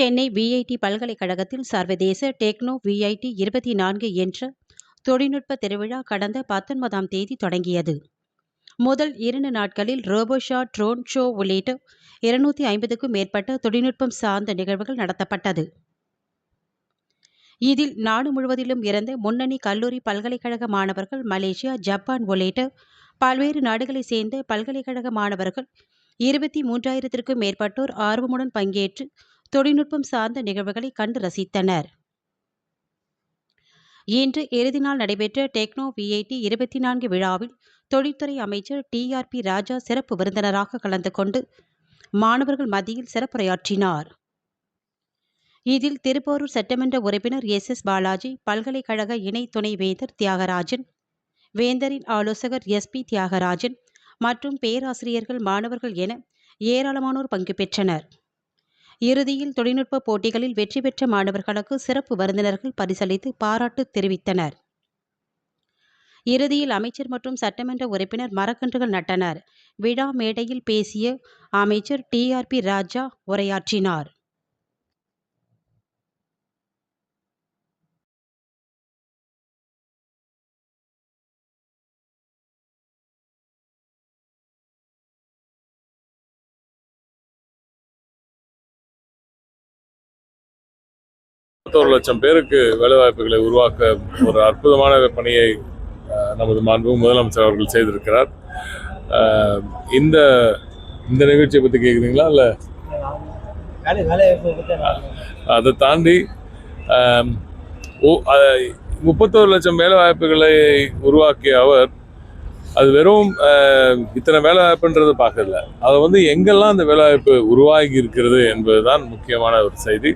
Chennai VIT பல்கலைக்கழகத்தில் சர்வதேச techno VIT இருபத்தி நான்கு என்ற தொழில்நுட்ப திருவிழா கடந்த பத்தொன்பதாம் தேதி தொடங்கியது. முதல் இரண்டு நாட்களில் ரோபோஷா ட்ரோன் ஷோ உள்ளிட்ட இருநூத்தி ஐம்பதுக்கும் மேற்பட்ட தொழில்நுட்பம் சார்ந்த நிகழ்வுகள் நடத்தப்பட்டது. இதில் நாடு முழுவதிலும் இருந்த முன்னணி கல்லூரி பல்கலைக்கழக மாணவர்கள் மலேசியா ஜப்பான் உள்ளிட்ட பல்வேறு நாடுகளைச் சேர்ந்த பல்கலைக்கழக மாணவர்கள் இருபத்தி மூன்றாயிரத்திற்கும் மேற்பட்டோர் ஆர்வமுடன் பங்கேற்று தொழில்நுட்பம் சார்ந்த நிகழ்வுகளை கண்டு ரசித்தனர். இன்று இறுதி நாள் நடைபெற்ற டெக்னோ விஐடி இருபத்தி நான்கு விழாவில் தொழில்துறை அமைச்சர் டிஆர்பி ராஜா சிறப்பு விருந்தினராக கலந்து கொண்டு மாணவர்கள் மத்தியில் சிறப்புரையாற்றினார். இதில் திருப்போரூர் சட்டமன்ற உறுப்பினர் எஸ் எஸ் பாலாஜி பல்கலைக்கழக இணை துணை வேந்தர் தியாகராஜன் வேந்தரின் ஆலோசகர் எஸ் பி தியாகராஜன் மற்றும் பேராசிரியர்கள் மாணவர்கள் என ஏராளமானோர் பங்கு பெற்றனர். இறுதியில் தொழில்நுட்ப போட்டிகளில் வெற்றி பெற்ற மாணவர்களுக்கு சிறப்பு விருந்தினர்கள் பரிசளித்து பாராட்டு தெரிவித்தனர். இறுதியில் அமைச்சர் மற்றும் சட்டமன்ற உறுப்பினர் மரக்கன்றுகள் நட்டனர். விழா மேடையில் பேசிய அமைச்சர் டிஆர்பி ராஜா உரையாற்றினார். முப்பத்தோரு லட்சம் பேருக்கு வேலைவாய்ப்புகளை உருவாக்க ஒரு அற்புதமான பணியை நமது மாண்பு முதலமைச்சர் அவர்கள் செய்திருக்கிறார். இந்த இந்த நிகழ்ச்சியை பற்றி கேட்குறீங்களா இல்லை? அதை தாண்டி முப்பத்தோரு லட்சம் வேலை வாய்ப்புகளை உருவாக்கிய அவர் அது வெறும் இத்தனை வேலை வாய்ப்புன்றது பார்க்கல. அதை வந்து எங்கெல்லாம் அந்த வேலை வாய்ப்பு உருவாகி இருக்கிறது என்பதுதான் முக்கியமான ஒரு செய்தி.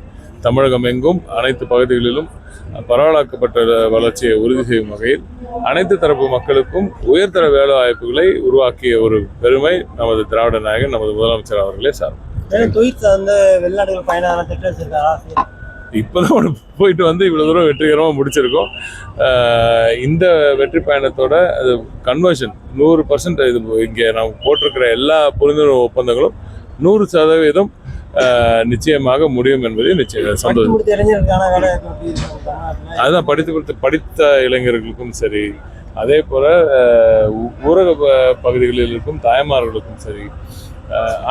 தமிழகம் எங்கும் அனைத்து பகுதிகளிலும் பரவலாக்கப்பட்ட வளர்ச்சியை உறுதி செய்யும் வகையில் அனைத்து தரப்பு மக்களுக்கும் உயர்தர வேலை வாய்ப்புகளை உருவாக்கிய ஒரு பெருமை நமது திராவிட நாயகன் நமது முதலமைச்சர் அவர்களே சார். வேலை தொழில் சார்ந்த வெளிநாடுகள் பயணம் திட்டம் வச்சிருக்காரா? இப்போதான் போயிட்டு வந்து இவ்வளோ தூரம் வெற்றிகரமாக முடிச்சிருக்கோம். இந்த வெற்றி பயணத்தோட அது கன்வர்ஷன் நூறு பர்சன்ட் இது இங்கே நாம் போட்டிருக்கிற எல்லா புரிந்துணர்வு ஒப்பந்தங்களும் நூறு சதவீதம் நிச்சயமாக முடியும் என்பதை நிச்சயம். சந்தோஷம்? அதுதான் படித்து கொடுத்து படித்த இளைஞர்களுக்கும் சரி அதே போல் ஊரக பகுதிகளில் இருக்கும் தாய்மார்களுக்கும் சரி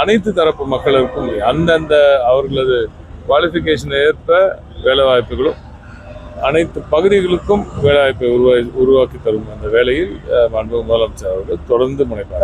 அனைத்து தரப்பு மக்களுக்கும் அந்தந்த அவர்களது குவாலிஃபிகேஷனை ஏற்ப வேலைவாய்ப்புகளும் அனைத்து பகுதிகளுக்கும் வேலைவாய்ப்பை உருவாக்கி உருவாக்கி தரும் அந்த வேலையில் மாண்பு முதலமைச்சர் அவர்கள் தொடர்ந்து முனைப்பார்.